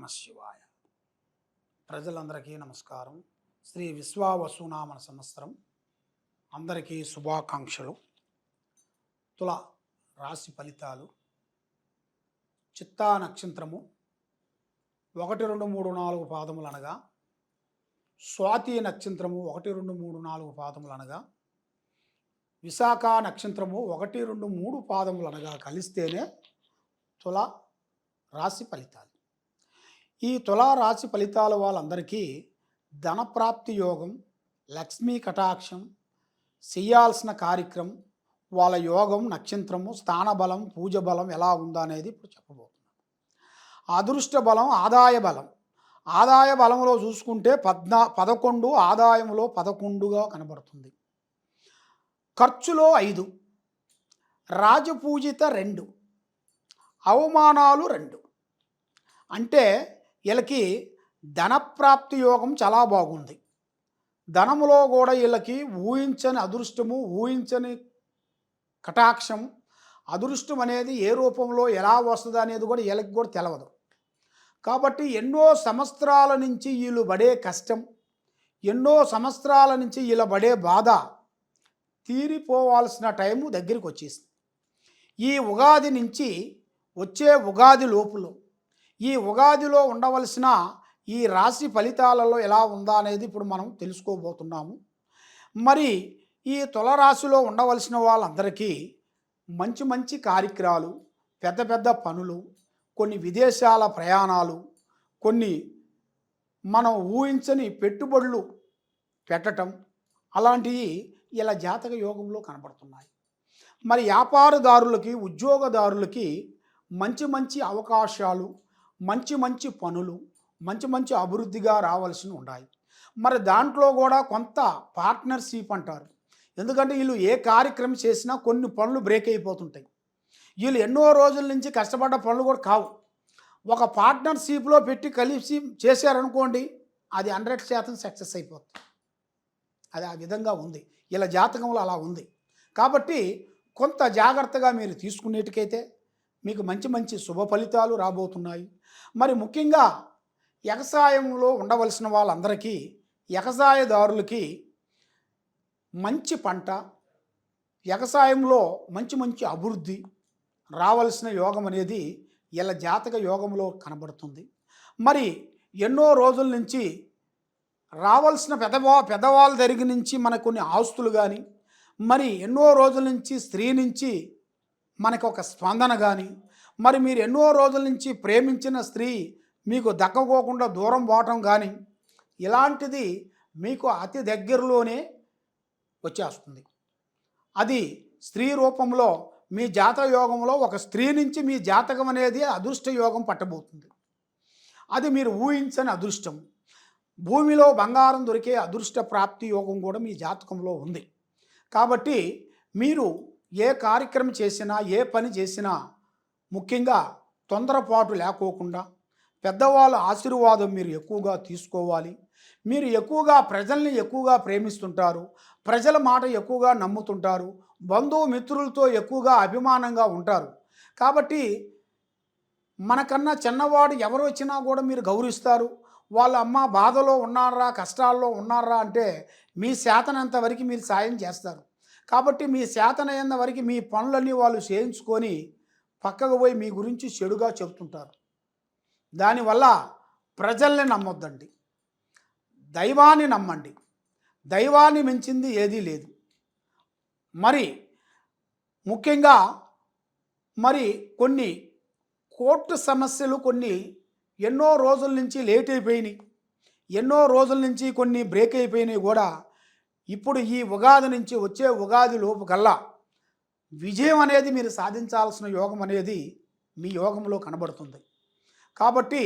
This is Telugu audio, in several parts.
నమ శివాయ. ప్రజలందరికీ నమస్కారం. శ్రీ విశ్వావసునామన సంవత్సరం. అందరికీ శుభాకాంక్షలు. తుల రాశి ఫలితాలు. చిత్తా నక్షత్రము. ఒకటి రెండు మూడు నాలుగు పాదములు అనగా స్వాతి నక్షత్రము ఒకటి రెండు మూడు నాలుగు పాదములు అనగా విశాఖ నక్షత్రము ఒకటి రెండు మూడు పాదములు అనగా కలిస్తేనే తుల రాశి ఫలితాలు. ఈ తులారాశి ఫలితాల వాళ్ళందరికీ ధనప్రాప్తి యోగం లక్ష్మీ కటాక్షం చేయాల్సిన కార్యక్రమం వాళ్ళ యోగం నక్షత్రము స్థానబలం పూజ బలం ఎలా ఉందనేది ఇప్పుడు చెప్పబోతున్నాం. అదృష్ట బలం ఆదాయ బలం. ఆదాయ బలంలో చూసుకుంటే పద్నా పదకొండు ఆదాయంలో పదకొండుగా కనబడుతుంది. ఖర్చులో ఐదు రాజపూజిత రెండు అవమానాలు రెండు. అంటే వీళ్ళకి ధనప్రాప్తి యోగం చాలా బాగుంది. ధనములో కూడా వీళ్ళకి ఊహించని అదృష్టము ఊహించని కటాక్షం అదృష్టం అనేది ఏ రూపంలో ఎలా వస్తుంది అనేది కూడా వీళ్ళకి కూడా తెలవదు. కాబట్టి ఎన్నో సంవత్సరాల నుంచి వీళ్ళు పడే కష్టం ఎన్నో సంవత్సరాల నుంచి వీళ్ళ పడే బాధ తీరిపోవాల్సిన టైము దగ్గరికి వచ్చేసింది. ఈ ఉగాది నుంచి వచ్చే ఉగాది లోపులో ఈ ఉగాదిలో ఉండవలసిన ఈ రాశి ఫలితాలలో ఎలా ఉందా అనేది ఇప్పుడు మనం తెలుసుకోబోతున్నాము. మరి ఈ తులరాశిలో ఉండవలసిన వాళ్ళందరికీ మంచి మంచి కార్యక్రమాలు పెద్ద పెద్ద పనులు కొన్ని విదేశాల ప్రయాణాలు కొన్ని మనం ఊహించని పెట్టుబడులు పెట్టటం అలాంటివి ఇలా జాతక యోగంలో కనబడుతున్నాయి. మరి వ్యాపారదారులకి ఉద్యోగదారులకి మంచి మంచి అవకాశాలు మంచి మంచి పనులు మంచి మంచి అభివృద్ధిగా రావాల్సి ఉన్నాయి. మరి దాంట్లో కూడా కొంత పార్ట్నర్షిప్ అంటారు. ఎందుకంటే వీళ్ళు ఏ కార్యక్రమం చేసినా కొన్ని పనులు బ్రేక్ అయిపోతుంటాయి. వీళ్ళు ఎన్నో రోజుల నుంచి కష్టపడ్డ పనులు కూడా కావు. ఒక పార్ట్నర్షిప్లో పెట్టి కలిసి చేశారనుకోండి అది హండ్రెడ్ శాతం సక్సెస్ అయిపోతుంది. అది ఆ విధంగా ఉంది. ఇలా జాతకంలో అలా ఉంది. కాబట్టి కొంత జాగ్రత్తగా మీరు తీసుకునేటికైతే మీకు మంచి మంచి శుభ ఫలితాలు రాబోతున్నాయి. మరి ముఖ్యంగా వ్యవసాయంలో ఉండవలసిన వాళ్ళందరికీ వ్యవసాయదారులకి మంచి పంట వ్యవసాయంలో మంచి మంచి అభివృద్ధి రావలసిన యోగం అనేది ఇలా జాతక యోగంలో కనబడుతుంది. మరి ఎన్నో రోజుల నుంచి రావాల్సిన పెదవా పెదవాళ్ళ దగ్గర నుంచి మనకు కొన్ని ఆస్తులు కానీ మరి ఎన్నో రోజుల నుంచి స్త్రీ నుంచి మనకు ఒక స్పందన కానీ మరి మీరు ఎన్నో రోజుల నుంచి ప్రేమించిన స్త్రీ మీకు దక్కకోకుండా దూరం పోవటం కానీ ఇలాంటిది మీకు అతి దగ్గరలోనే వచ్చేస్తుంది. అది స్త్రీ రూపంలో మీ జాతక యోగంలో ఒక స్త్రీ నుంచి మీ జాతకం అనేది అదృష్ట యోగం పట్టబోతుంది. అది మీరు ఊహించని అదృష్టం. భూమిలో బంగారం దొరికే అదృష్ట ప్రాప్తి యోగం కూడా మీ జాతకంలో ఉంది. కాబట్టి మీరు ఏ కార్యక్రమం చేసినా ఏ పని చేసినా ముఖ్యంగా తొందరపాటు లేకోకుండా పెద్దవాళ్ళ ఆశీర్వాదం మీరు ఎక్కువగా తీసుకోవాలి. మీరు ఎక్కువగా ప్రజల్ని ఎక్కువగా ప్రేమిస్తుంటారు. ప్రజల మాట ఎక్కువగా నమ్ముతుంటారు. బంధుమిత్రులతో ఎక్కువగా అభిమానంగా ఉంటారు. కాబట్టి మనకన్నా చిన్నవాడు ఎవరు వచ్చినా కూడా మీరు గౌరవిస్తారు. వాళ్ళ అమ్మ బాధలో ఉన్నారా కష్టాల్లో ఉన్నారా అంటే మీ శాతనంత వరకు మీరు సాయం చేస్తారు. కాబట్టి మీ శాతనయ్యేంత వరకు మీ పనులన్నీ వాళ్ళు చేయించుకొని పక్కకు పోయి మీ గురించి చెడుగా చెబుతుంటారు. దానివల్ల ప్రజల్ని నమ్మొద్దండి. దైవాన్ని నమ్మండి. దైవాన్ని మించింది ఏదీ లేదు. మరి ముఖ్యంగా మరి కొన్ని కోర్టు సమస్యలు కొన్ని ఎన్నో రోజుల నుంచి లేట్ అయిపోయినాయి. ఎన్నో రోజుల నుంచి కొన్ని బ్రేక్ అయిపోయినాయి కూడా. ఇప్పుడు ఈ ఉగాది నుంచి వచ్చే ఉగాది లోపు కల్లా విజయం అనేది మీరు సాధించాల్సిన యోగం అనేది మీ యోగంలో కనబడుతుంది. కాబట్టి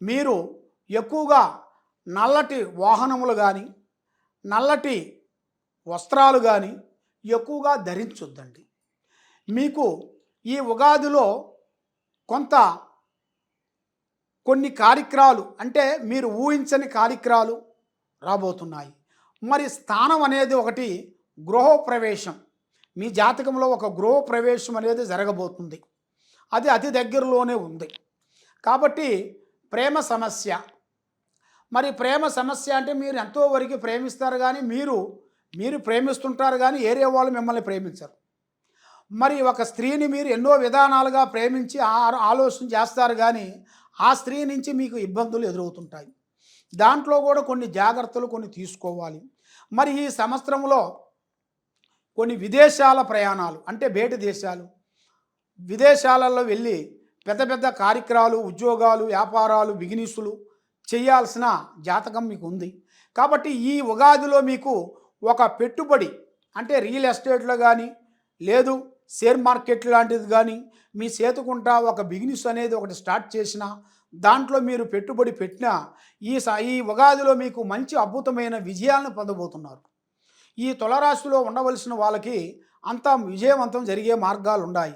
మీరు ఎక్కువగా నల్లటి వాహనములు కానీ నల్లటి వస్త్రాలు కానీ ఎక్కువగా ధరించొద్దండి. మీకు ఈ ఉగాదిలో కొంత కొన్ని కార్యక్రమాలు అంటే మీరు ఊహించని కార్యక్రమాలు రాబోతున్నాయి. మరి స్థానం అనేది ఒకటి గృహప్రవేశం. మీ జాతకంలో ఒక గృహప్రవేశం అనేది జరగబోతుంది. అది అతి దగ్గరలోనే ఉంది. కాబట్టి ప్రేమ సమస్య. మరి ప్రేమ సమస్య అంటే మీరు ఎంతో వరకు ప్రేమిస్తారు కానీ మీరు మీరు ప్రేమిస్తుంటారు కానీ ఏరే వాళ్ళు మిమ్మల్ని ప్రేమించరు. మరి ఒక స్త్రీని మీరు ఎన్నో విధానాలుగా ప్రేమించి ఆ- ఆలోచన చేస్తారు కానీ ఆ స్త్రీ నుంచి మీకు ఇబ్బందులు ఎదురవుతుంటాయి. దాంట్లో కూడా కొన్ని జాగ్రత్తలు కొన్ని తీసుకోవాలి. మరి ఈ సంవత్సరంలో కొన్ని విదేశాల ప్రయాణాలు అంటే బయట దేశాలు విదేశాలలో వెళ్ళి పెద్ద పెద్ద కార్యక్రమాలు ఉద్యోగాలు వ్యాపారాలు బిగినీసులు చేయాల్సిన జాతకం మీకు ఉంది. కాబట్టి ఈ ఉగాదిలో మీకు ఒక పెట్టుబడి అంటే రియల్ ఎస్టేట్లో కానీ లేదు షేర్ మార్కెట్ లాంటిది కానీ మీ చేతుకుంటా ఒక బిజినెస్ అనేది ఒకటి స్టార్ట్ చేసినా దాంట్లో మీరు పెట్టుబడి పెట్టినా ఈ స- ఈ ఉగాదిలో మీకు మంచి అద్భుతమైన విజయాలను పొందబోతున్నారు. ఈ తులరాశిలో ఉండవలసిన వాళ్ళకి అంత విజయవంతం జరిగే మార్గాలు ఉన్నాయి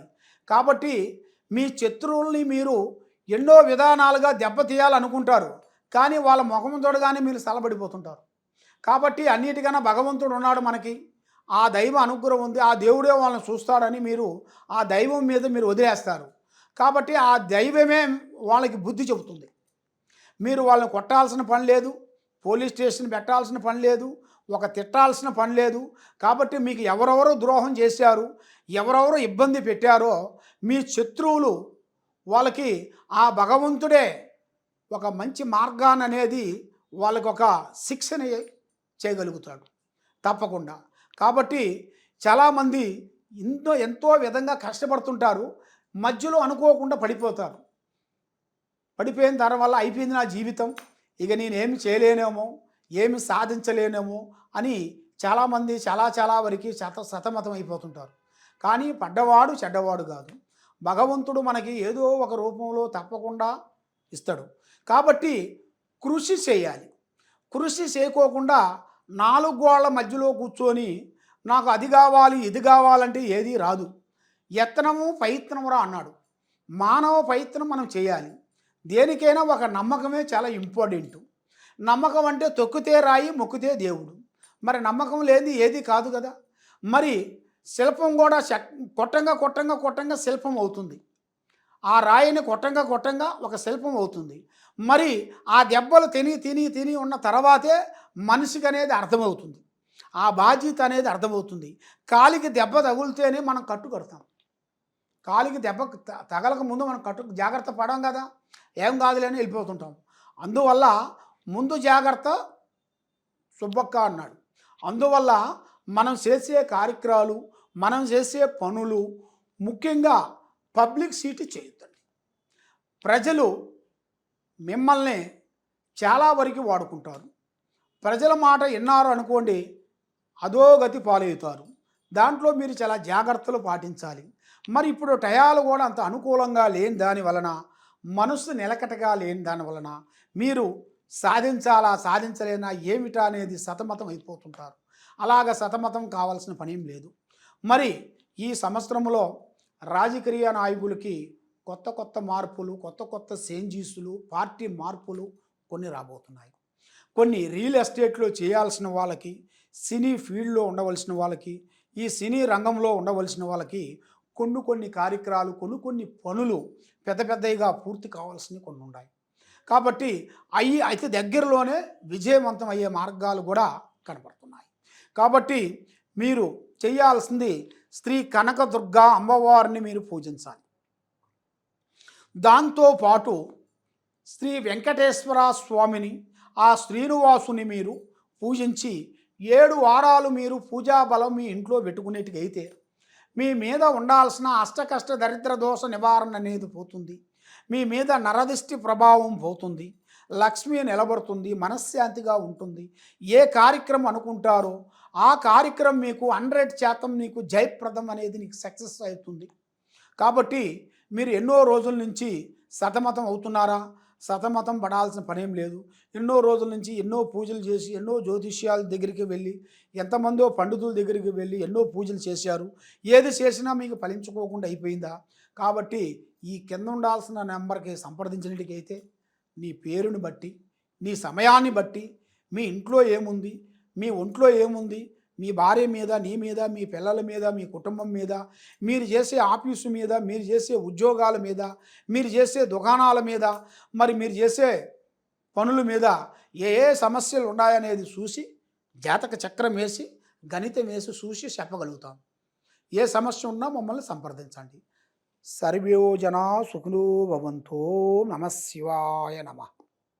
కాబట్టి మీ శత్రువుల్ని మీరు ఎన్నో విధానాలుగా దెబ్బతీయాలనుకుంటారు. కానీ వాళ్ళ ముఖం చూడగానే మీరు సలబడిపోతుంటారు. కాబట్టి అన్నిటికన్నా భగవంతుడు ఉన్నాడు మనకి. ఆ దైవ అనుగ్రహం ఉంది. ఆ దేవుడే వాళ్ళని చూస్తాడని మీరు ఆ దైవం మీద మీరు వదిలేస్తారు. కాబట్టి ఆ దైవమే వాళ్ళకి బుద్ధి చెబుతుంది. మీరు వాళ్ళని కొట్టాల్సిన పని లేదు పోలీస్ స్టేషన్ పెట్టాల్సిన పని లేదు ఒక తిట్టాల్సిన పని లేదు. కాబట్టి మీకు ఎవరెవరు ద్రోహం చేశారు ఎవరెవరు ఇబ్బంది పెట్టారో మీ శత్రువులు వాళ్ళకి ఆ భగవంతుడే ఒక మంచి మార్గాన్ని అనేది వాళ్ళకి ఒక శిక్షణ చేయగలుగుతాడు. తప్పకుండా. కాబట్టి చాలామంది ఎంతో ఎంతో విధంగా కష్టపడుతుంటారు మధ్యలో అనుకోకుండా పడిపోతారు. పడిపోయిన తర్వాత అయిపోయింది నా జీవితం. ఇక నేనేమి చేయలేనేమో ఏమి సాధించలేనేమో అని చాలామంది చాలా చాలా వరకు శత సతమతం అయిపోతుంటారు. కానీ పడ్డవాడు చెడ్డవాడు కాదు. భగవంతుడు మనకి ఏదో ఒక రూపంలో తప్పకుండా ఇస్తాడు. కాబట్టి కృషి చేయాలి. కృషి చేయకోకుండా నాలుగు గోళ్ళ మధ్యలో కూర్చొని నాకు అది కావాలి ఇది కావాలంటే ఏది రాదు. యత్నము ప్రయత్నమురా అన్నాడు. మానవ ప్రయత్నం మనం చేయాలి. దేనికైనా ఒక నమ్మకమే చాలా ఇంపార్టెంట్. నమ్మకం అంటే తొక్కితే రాయి మొక్కితే దేవుడు. మరి నమ్మకం లేని ఏది కాదు కదా. మరి శిల్పం కూడా శక్ కొట్టంగా కొట్టంగా కొట్టంగా శిల్పం అవుతుంది. ఆ రాయిని కొట్టంగా కొట్టంగా ఒక శిల్పం అవుతుంది. మరి ఆ దెబ్బలు తిని తిని తిని ఉన్న తర్వాతే మనిషికి అనేది అర్థమవుతుంది. ఆ బాధ్యత అనేది అర్థమవుతుంది. కాలికి దెబ్బ తగులుతేనే మనం కట్టు కడతాం కాలికి దెబ్బ త- తగలక ముందు మనం కట్టు జాగ్రత్త పడం కదా. ఏం కాదులేని వెళ్ళిపోతుంటాం. అందువల్ల ముందు జాగ్రత్త సుబ్బక్క అన్నాడు. అందువల్ల మనం చేసే కార్యక్రమాలు మనం చేసే పనులు ముఖ్యంగా పబ్లిక్ సీటు చేయొద్దండి. ప్రజలు మిమ్మల్ని చాలా వరకు వాడుకుంటారు. ప్రజల మాట విన్నారు అనుకోండి అధోగతి పాలవుతారు. దాంట్లో మీరు చాలా జాగ్రత్తలు పాటించాలి. మరి ఇప్పుడు టయాలు కూడా అంత అనుకూలంగా లేని దాని వలన మనస్సు నిలకటగా లేని దాని వలన మీరు సాధించాలా సాధించలేనా ఏమిటా అనేది సతమతం అయిపోతుంటారు. అలాగ సతమతం కావాల్సిన పనేం లేదు. మరి ఈ సంవత్సరంలో రాజకీయ నాయకులకి కొత్త కొత్త మార్పులు కొత్త కొత్త చేంజీసులు పార్టీ మార్పులు కొన్ని రాబోతున్నాయి. కొన్ని రియల్ ఎస్టేట్లో చేయాల్సిన వాళ్ళకి సినీ ఫీల్డ్లో ఉండవలసిన వాళ్ళకి ఈ సినీ రంగంలో ఉండవలసిన వాళ్ళకి కొన్ని కొన్ని కార్యక్రమాలు కొన్ని కొన్ని పనులు పెద్ద పెద్దవిగా పూర్తి కావాల్సినవి కొన్ని ఉన్నాయి కాబట్టి అవి అయితే దగ్గరలోనే విజయవంతం అయ్యే మార్గాలు కూడా కనపడుతున్నాయి కాబట్టి మీరు చేయాల్సింది శ్రీ కనకదుర్గ అమ్మవారిని మీరు పూజించాలి. దాంతోపాటు శ్రీ వెంకటేశ్వర స్వామిని ఆ శ్రీనివాసుని మీరు పూజించి ఏడు వారాలు మీరు పూజా బలం మీ ఇంట్లో పెట్టుకునేటికైతే మీ మీద ఉండాల్సిన అష్టకష్ట దరిద్ర దోష నివారణ అనేది పోతుంది. మీ మీద నరదిష్టి ప్రభావం పోతుంది. లక్ష్మి నిలబడుతుంది. మనశ్శాంతిగా ఉంటుంది. ఏ కార్యక్రమం అనుకుంటారో ఆ కార్యక్రమం మీకు హండ్రెడ్ శాతం మీకు జయప్రదం అనేది నీకు సక్సెస్ అవుతుంది. కాబట్టి మీరు ఎన్నో రోజుల నుంచి సతమతం అవుతున్నారా? సతమతం పడాల్సిన పనేం లేదు. ఎన్నో రోజుల నుంచి ఎన్నో పూజలు చేసి ఎన్నో జ్యోతిష్యాల దగ్గరికి వెళ్ళి ఎంతమందో పండితుల దగ్గరికి వెళ్ళి ఎన్నో పూజలు చేశారు. ఏది చేసినా మీకు ఫలించుకోకుండా అయిపోయిందా? కాబట్టి ఈ కింద ఉండాల్సిన నెంబర్కి సంప్రదించినట్టుకైతే నీ పేరుని బట్టి నీ సమయాన్ని బట్టి మీ ఇంట్లో ఏముంది మీ ఒంట్లో ఏముంది మీ భార్య మీద నీ మీద మీ పిల్లల మీద మీ కుటుంబం మీద మీరు చేసే ఆఫీసు మీద మీరు చేసే ఉద్యోగాల మీద మీరు చేసే దుకాణాల మీద మరి మీరు చేసే పనుల మీద ఏ ఏ సమస్యలు ఉన్నాయనేది చూసి జాతక చక్రం వేసి గణితం వేసి చూసి చెప్పగలుగుతాం. ఏ సమస్య ఉన్నా మమ్మల్ని సంప్రదించండి. సర్వయోజన సుఖులు భవంతో నమ శివాయ నమ.